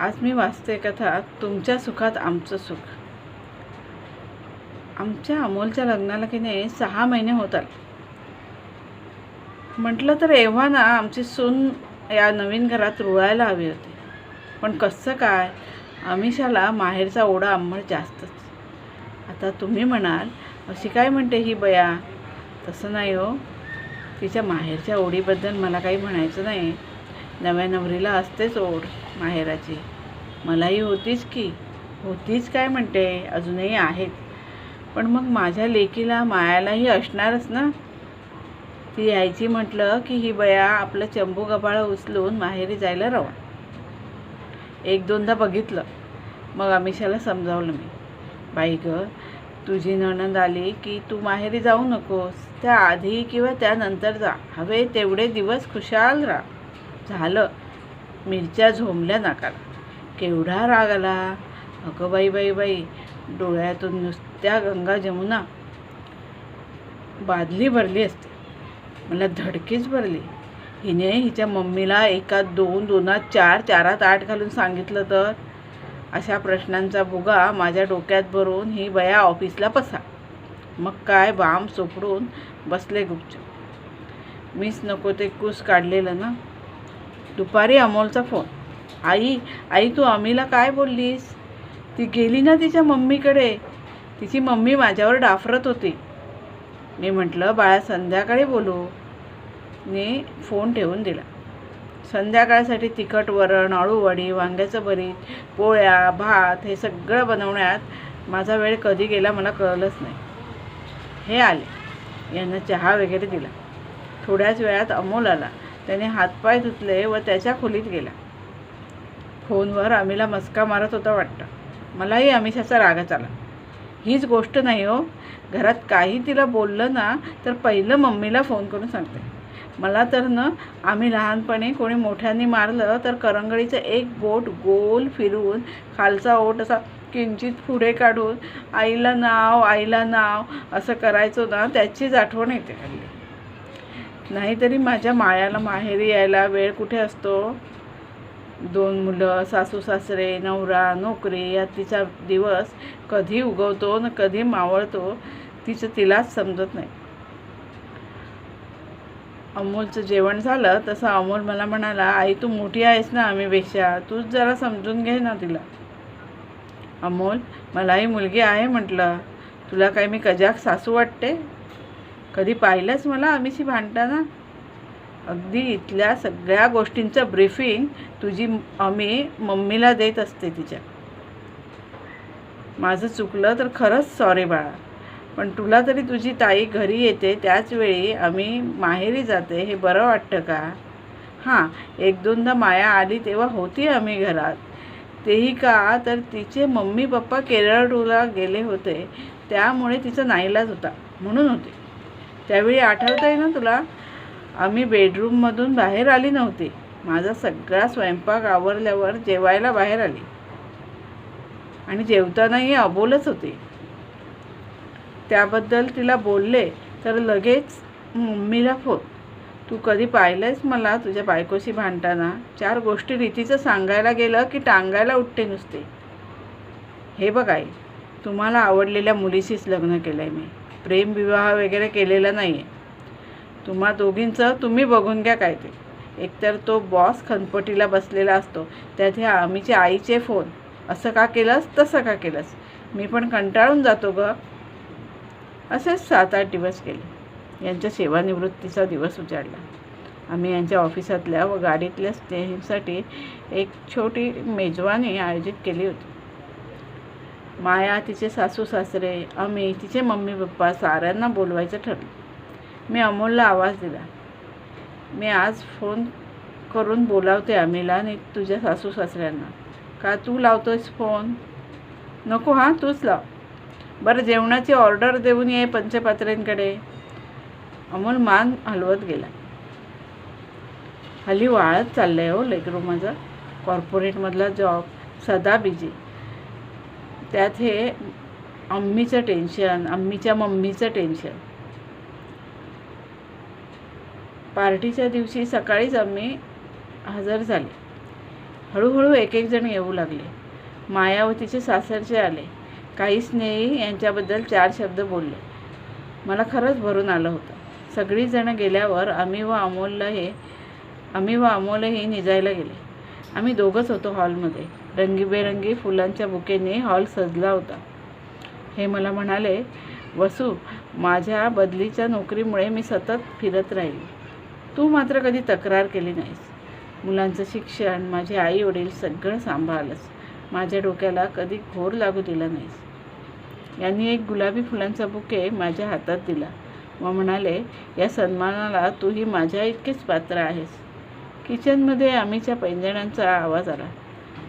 आज मी वाचते कथा तुमच्या सुखात आमचं सुख. आमच्या अमोलच्या लग्नाला की नाही सहा महिने होतात. म्हटलं तर एव्हा ना आमची सून या नवीन घरात रुळायला हवी होती. पण कसं काय अमिषाला माहेरचा ओढा आंबळ जास्तच. आता तुम्ही म्हणाल अशी काय म्हणते ही बया? तसं नाही हो. तिच्या माहेरच्या ओढीबद्दल मला काही म्हणायचं नाही. नव्या नवरीला असतेच ओढ माहेराची. मलाही होतीच की. होतीच काय म्हणते अजूनही आहेत. पण मग माझ्या लेकीला मायालाही असणारच ना? ती यायची म्हटलं की ही बया आपलं चंबू गबाळा उचलून माहेरी जायला रवा. एक दोनदा बघितलं. मग अमिषाला समजावलं मी. बाई ग तुझी नणंद आली की तू माहेरी जाऊ नकोस. त्या आधी किंवा त्यानंतर जा. हवे तेवढे दिवस खुशाल राहा. झालं. मिरच्या झोंबल्या नाकाला. केवढा राग आला. अगं बाई बाई बाई डोळ्यातून नुसत्या गंगा जमुना. बादली भरली असते. मला धडकीच भरली. हिने हिच्या मम्मीला एकात दोन दोनात चार चारात आठ घालून सांगितलं तर? अशा प्रश्नांचा भुगा माझ्या डोक्यात भरून ही बया ऑफिसला पसा. मग काय बाम सोपडून बसले गुपचूप. मीच नको ते कूस काढलेलं ना? दुपारी अमोलचा फोन. आई आई तू अमीला काय बोललीस? ती गेली ना तिच्या मम्मीकडे. तिची मम्मी माझ्यावर डाफरत होती. मी म्हटलं बाळा संध्याकाळी बोलू. ने फोन ठेवून दिला. संध्याकाळसाठी तिखट वरण अळूवडी वांग्याचं भरीत पोळ्या भात हे सगळं बनवण्यात माझा वेळ कधी गेला मला कळलंच नाही. हे आले. यांना चहा वगैरे दिला. थोड्याच वेळात अमोल आला. त्याने हातपाय धुतले व त्याच्या खोलीत गेला. फोनवर आम्हीला मस्का मारत होता वाटतं. मलाही अमिषाचा रागच आला. हीच गोष्ट नाही हो. घरात काही तिला बोललं ना तर पहिलं मम्मीला फोन करून सांगते. मला तर ना आम्ही लहानपणी कोणी मोठ्यांनी मारलं तर करंगळीचं एक बोट गोल फिरवून खालचा ओट असा किंचित पुढे काढून आईला नाव आईला नाव असं करायचो ना त्याचीच आठवण येते. हल्ली नाहीतरी माझ्या मायाला माहेरी यायला वेळ कुठे असतो? दोन मुलं सासू सासरे नवरा नोकरी या तिचा दिवस कधी उगवतो न कधी मावळतो तिचं तिलाच समजत नाही. अमोलचं जेवण झालं तसं अमोल मला म्हणाला आई तू मोठी आहेस ना आम्हीपेक्षा तूच जरा समजून घे ना तिला. अमोल मलाही मुलगी आहे म्हटलं तुला काय मी कजाक सासू वाटते? कधी पाहिलंच मला आम्हीशी भांडताना? अगदी इथल्या सगळ्या गोष्टींचं ब्रीफिंग तुझी आम्ही मम्मीला देत असते तिच्या. माझं चुकलं तर खरंच सॉरी बाळा. पण तुला तरी तुझी ताई घरी येते त्याचवेळी आम्ही माहेरी जाते हे बरं वाटतं का? हां एक दोनदा माया आली तेव्हा होती आम्ही घरात. तेही का? तर तिचे मम्मी पप्पा केरळ गेले होते त्यामुळे तिचा नाईलाज होता म्हणून होते. त्यावेळी आठवतं आहे ना तुला? आम्ही बेडरूममधून बाहेर आली नव्हती. माझा सगळा स्वयंपाक आवरल्यावर जेवायला बाहेर आली. आणि जेवतानाही अबोलच होती. त्याबद्दल तिला बोलले तर लगेच मम्मीला फोन तू कधी पाहिलंयस मला तुझ्या बायकोशी भांडताना? चार गोष्टी रीतीचं सांगायला गेलं की टांगायला उठते नुसते. हे बघ आई तुम्हाला आवडलेल्या मुलीशीच लग्न केलं आहे मी. प्रेमविवाह वगैरे केलेला नाही आहे तुम्हा दोघींचं तुम्ही बघून घ्या काय ते. एकतर तो बॉस खनपटीला बसलेला असतो. त्यात ह्या आम्हीचे आईचे फोन असं का केलंस तसं का केलंस? मी पण कंटाळून जातो ग. असेच सात आठ दिवस गेले. यांच्या सेवानिवृत्तीचा दिवस उजाडला. आम्ही यांच्या ऑफिसातल्या व गाडीतल्या स्नेहींसाठी एक छोटी मेजवानी आयोजित केली होती. माया तिचे सासू सासरे आम्ही तिचे मम्मी पप्पा साऱ्यांना बोलवायचं ठरलं. मी अमोलला आवाज दिला. मी आज फोन करून बोलावते अमीला आणि तुझ्या सासू सासऱ्यांना. का तू लावतोयस फोन? नको हां तूच लाव. बरं जेवणाची ऑर्डर देऊन ये पंचपात्रेंकडे अमोल मान हलवत गेला. हल्ली वाळत चाललं आहे हो लेकरू माझा. कॉर्पोरेटमधला जॉब. सदा बिजी त्यात हे अम्मीचं टेन्शन अम्मीच्या मम्मीचं टेन्शन. पार्टीच्या दिवशी सकाळीच आम्ही हजर झाले. हळूहळू एक एक जण येऊ लागले. मायावतीचे सासरचे आले. काही स्नेही यांच्याबद्दल चार शब्द बोलले. मला खरंच भरून आलं होतं. सगळीजणं गेल्यावर आम्ही व अमोलला हे आम्ही व अमोलही निजायला गेले. आम्ही दोघंच होतो हॉलमध्ये. रंगीबेरंगी फुलांच्या बुकेने हॉल सजला होता. हे मला म्हणाले वसू माझ्या बदलीच्या नोकरीमुळे मी सतत फिरत राहिली तू मात्र कधी तक्रार केली नाहीस. मुलांचं शिक्षण माझे आई वडील सगळं सांभाळलंस. माझ्या डोक्याला कधी घोर लागू दिला नाहीस. यांनी एक गुलाबी फुलांचा बुके माझ्या हातात दिला व म्हणाले या सन्मानाला तूही माझ्या इतकेच पात्र आहेस. किचनमध्ये आम्हीच्या पैंजणांचा आवाज आला.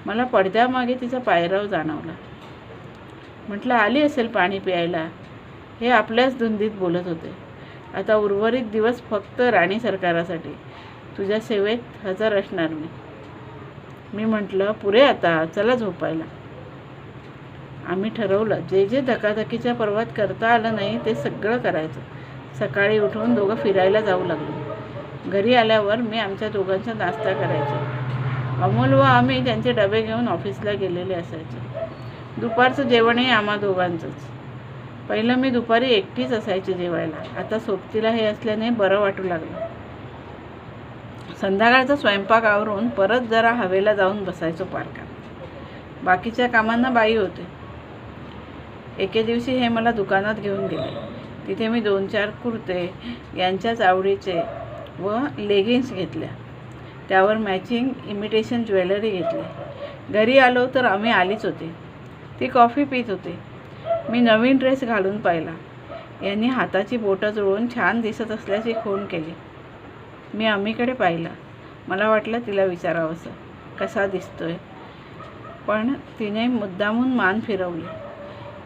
मला पडद्यामागे तिचा पायराव जाणवला. म्हटलं आली असेल पाणी प्यायला? हे आपल्याच धुंदीत बोलत होते. आता उर्वरित दिवस फक्त राणी सरकारासाठी. तुझ्या सेवेत हजर असणार मी. मी म्हटलं पुरे आता चला झोपायला. आम्ही ठरवलं जे जे धकाधकीच्या पर्वात करता आलं नाही ते सगळं करायचं. सकाळी उठून दोघं फिरायला जाऊ लागलो. घरी आल्यावर मी आमच्या दोघांचा नाश्ता करायचे. अमोल व आम्ही त्यांचे डबे घेऊन ऑफिसला गेलेले असायचे. दुपारचं जेवणही आम्हा दोघांचंच. पहिलं मी दुपारी एकटीच असायची जेवायला. आता सोबतीला हे असल्याने बरं वाटू लागलं. संध्याकाळचा स्वयंपाक आवरून परत जरा हवेला जाऊन बसायचो पार्कात. बाकीच्या कामांना बाई होते. एके दिवशी हे मला दुकानात घेऊन गेले. तिथे मी दोन चार कुर्ते यांच्याच आवडीचे व लेगिन्स घेतल्या. त्यावर मॅचिंग इमिटेशन ज्वेलरी घेतली. घरी आलो तर आम्ही आलीच होते. ती कॉफी पित होते. मी नवीन ड्रेस घालून पाहिला. यांनी हाताची बोटं जुळवून छान दिसत असल्याची खून केली. मी आम्हीकडे पाहिलं. मला वाटलं तिला विचारावंसं. कसा दिसतोय? पण तिने मुद्दामून मान फिरवली.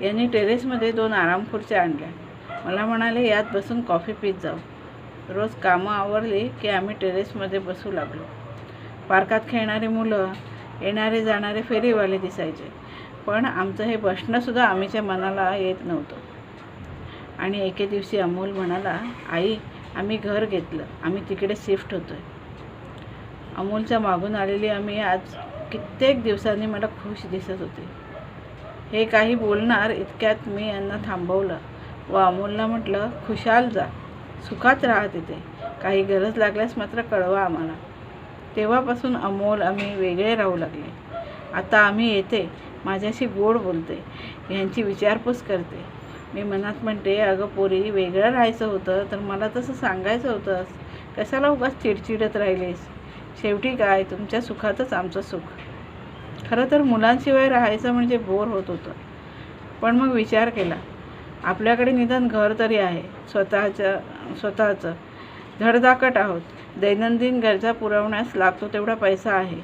यांनी टेरेसमध्ये दोन आराम खुर्च्या आणल्या. मला म्हणाले यात बसून कॉफी पीत जाऊ. रोज कामं आवरली की आम्ही टेरेसमध्ये बसू लागलो. पार्कात खेळणारी मुलं येणारे जाणारे फेरीवाले दिसायचे. पण आमचं हे बसणंसुद्धा आम्हीच्या मनाला येत नव्हतं. आणि एके दिवशी अमोल म्हणाला आई आम्ही घर घेतलं. आम्ही तिकडे शिफ्ट होतो आहे अमोलच्या मागून आलेली आम्ही आज कित्येक दिवसांनी मला खुश दिसत होते. हे काही बोलणार इतक्यात मी यांना थांबवलं. व अमोलला म्हटलं खुशाल जा. सुखात राहा तिथे काही गरज लागल्यास मात्र कळवा आम्हाला. तेव्हापासून अमोल आम्ही वेगळे राहू लागले. आता आम्ही येते माझ्याशी गोड बोलते ह्यांची विचारपूस करते. मी मनात म्हणते अगं पोरी वेगळं राहायचं होतं तर मला तसं सांगायचं होतंस कशाला उगाच चिडचिडत राहिलीस? शेवटी काय? तुमच्या सुखातच आमचं सुख. खरं तर मुलांशिवाय राहायचं म्हणजे बोर होत होतं. पण मग विचार केला. आपल्याकडे निदान घर तरी आहे. स्वतःच्या स्वतःचं धडधाकट आहोत. दैनंदिन गरजा पुरवण्यास लागतो तेवढा पैसा आहे.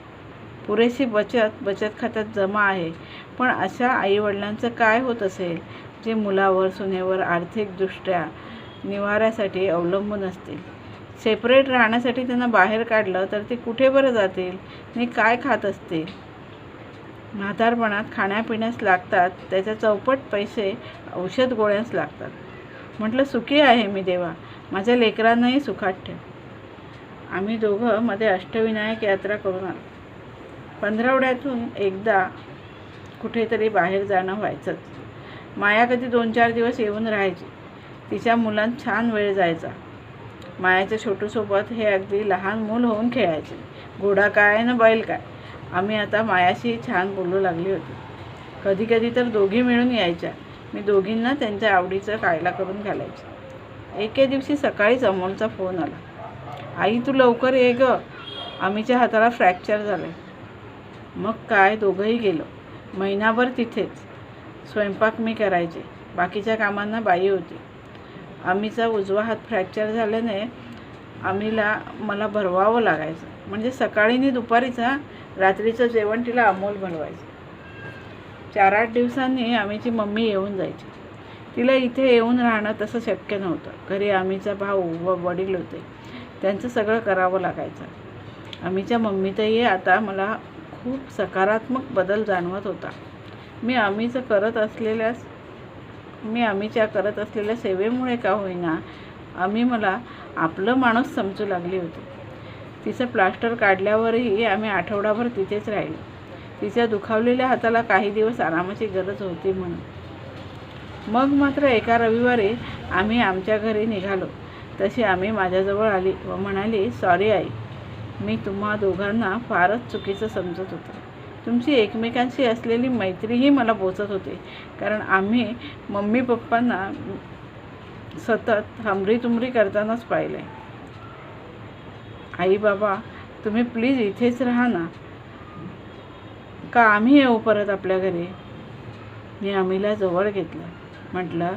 पुरेशी बचत बचत खात्यात जमा आहे. पण अशा आईवडिलांचं काय होत असेल? जे मुलावर सुनेवर आर्थिकदृष्ट्या निवाऱ्यासाठी अवलंबून असतील. सेपरेट राहण्यासाठी त्यांना बाहेर काढलं तर ते कुठे बरं जातील? आणि काय खात असतील? म्हातारपणात खाण्यापिण्यास लागतात. त्याच्या चौपट पैसे औषध गोळ्यास लागतात. म्हटलं सुखी आहे मी देवा. माझ्या लेकरांनाही सुखात ठेव. आम्ही दोघं मध्ये अष्टविनायक यात्रा करून आलो. पंधरवड्यातून एकदा कुठेतरी बाहेर जाणं व्हायचंच. माया कधी दोन चार दिवस येऊन राहायची. तिच्या मुलांत छान वेळ जायचा. मायाच्या छोटूसोबत हे अगदी लहान मूल होऊन खेळायचे. घोडा काय ना बैल काय? आम्ही आता मायाशी छान बोलू लागली होती. कधी कधी तर दोघी मिळून यायच्या. मी दोघींना त्यांच्या आवडीचं कायला करून घालायचे. एके दिवशी सकाळीच अमोलचा फोन आला. आई तू लवकर ये ग. आम्हीच्या हाताला फ्रॅक्चर झालं मग काय दोघंही गेलो. महिनाभर तिथेच. स्वयंपाक मी करायचे. बाकीच्या कामांना बाई होती. आम्हीचा उजवा हात फ्रॅक्चर झाल्याने आम्हीला मला भरवावं लागायचं. म्हणजे सकाळी आणि दुपारीचा रात्रीचं जेवण तिला अमोल बनवायचं. चार आठ दिवसांनी आम्हीची मम्मी येऊन जायची. तिला इथे येऊन राहणं तसं शक्य नव्हतं. घरी आम्हीचा भाऊ व वडील होते. त्यांचं सगळं करावं लागायचं. आम्हीच्या मम्मीतही आता मला खूप सकारात्मक बदल जाणवत होता. मी आम्हीचं करत असलेल्या मी आम्हीच्या करत असलेल्या सेवेमुळे का होईना आम्ही मला आपलं माणूस समजू लागली होती. तिचं प्लास्टर काढल्यावरही आम्ही आठवडाभर तिथेच राहिलो. तिच्या दुखावलेल्या हाताला काही दिवस आरामाची गरज होती म्हणून. मग मात्र एका रविवारी आम्ही आमच्या घरी निघालो. तशी आम्ही माझ्याजवळ आली व म्हणाली सॉरी आई मी तुम्हा दोघांना फारच चुकीचं समजत होतो. तुमची एकमेकांशी असलेली मैत्रीही मला पोचत होते कारण आम्ही मम्मी पप्पांना सतत हमरी करतानाच पाहिलं आहे आई बाबा तुम्ही प्लीज इथेच राहा ना. का आम्ही येऊ परत आपल्या घरी? मी आम्हीला जवळ घेतलं. म्हटलं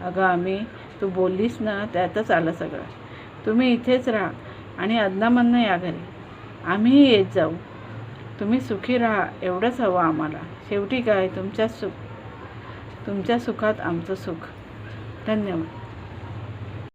अगं आम्ही तू बोललीस ना त्यातच आलं सगळं. तुम्ही इथेच राहा आणि अदनामधनं या घरी. आम्हीही येत जाऊ. तुम्ही सुखी राहा एवढंच हवं आम्हाला. शेवटी काय? तुमच्या सुख तुमच्या सुखात आमचं सुख. धन्यवाद.